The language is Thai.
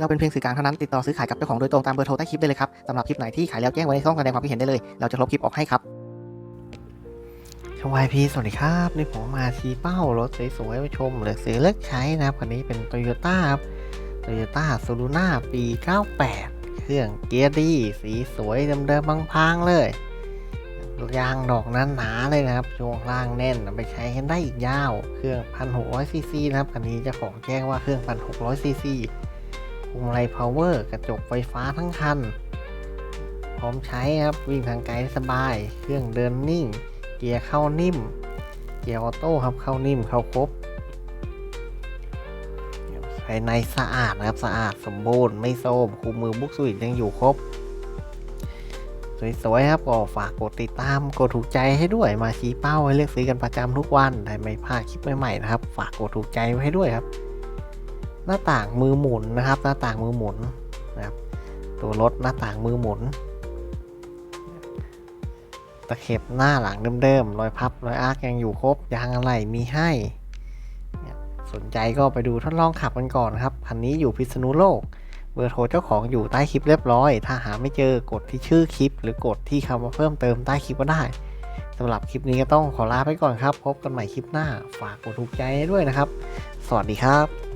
เราเป็นเพียงสื่อกลางเท่านั้นติดต่อซื้อขายกับเจ้าของโดยตรงตามเบอร์โทรใต้คลิปได้เลยครับสำหรับคลิปไหนที่ขายแล้วแจ้งไว้ในช่องแสดงความคิดเห็นได้เลย เราจะลบคลิปออกให้ครับชวายพีสวัสดีครับนี่ผมมาชี้เป้ารถสวยๆมาชมเหลือซื้อเลือกใช้นะครับคันนี้เป็น t o y ยต้าครับโตโยต้าซูรูน่าปี 98 เครื่องเกียร์ดี สีสวยเดิมๆพังๆเลยยางดอกนั้นหนาเลยนะครับ ช่วงล่างแน่นไปใช้กันได้อีกยาว เครื่อง 1,600ซีซีนะครับ คันนี้เจ้าของแจ้งว่าเครื่อง 1,600ซีซี พวงมาลัยพาวเวอร์กระจกไฟฟ้าทั้งคัน พร้อมใช้ครับ วิ่งทางไกลสบาย เครื่องเดินนิ่ง เกียร์เข้านิ่ม เกียร์ออโต้ครับเข้านิ่มเข้าครบภายในสะอาดนะครับสะอาดสมบูรณ์ไม่โทมคูมือบุ๊กสวิตยังอยู่ครบ สวยๆครับก็ฝากกดติดตามกดถูกใจให้ด้วยมาชี้เป้าให้เลือกซื้อกันประจำทุกวันได้ไม่พลาดคลิปใหม่ๆนะครับ ฝากกดถูกใจไว้ให้ด้วยครับ น้าต่างมือหมุนนะครับ หน้าต่างมือหมุนนะครับ ตัวรถหน้าต่างมือหมุน ตะเข็บหน้าหลังเดิมๆรอยพับรอยอาร์กยังอยู่ครบยางอะไรมีให้ สนใจก็ไปดูทดลองขับกันก่อนครับคันนี้อยู่พิษณุโลกเบอร์โทรเจ้าของอยู่ใต้คลิปเรียบร้อย ถ้าหาไม่เจอกดที่ชื่อคลิป หรือกดที่คำว่าเพิ่มเติมใต้คลิปก็ได้สำหรับคลิปนี้ก็ต้องขอลาไปก่อนครับ พบกันใหม่คลิปหน้า ฝากกดถูกใจด้วยนะครับ สวัสดีครับ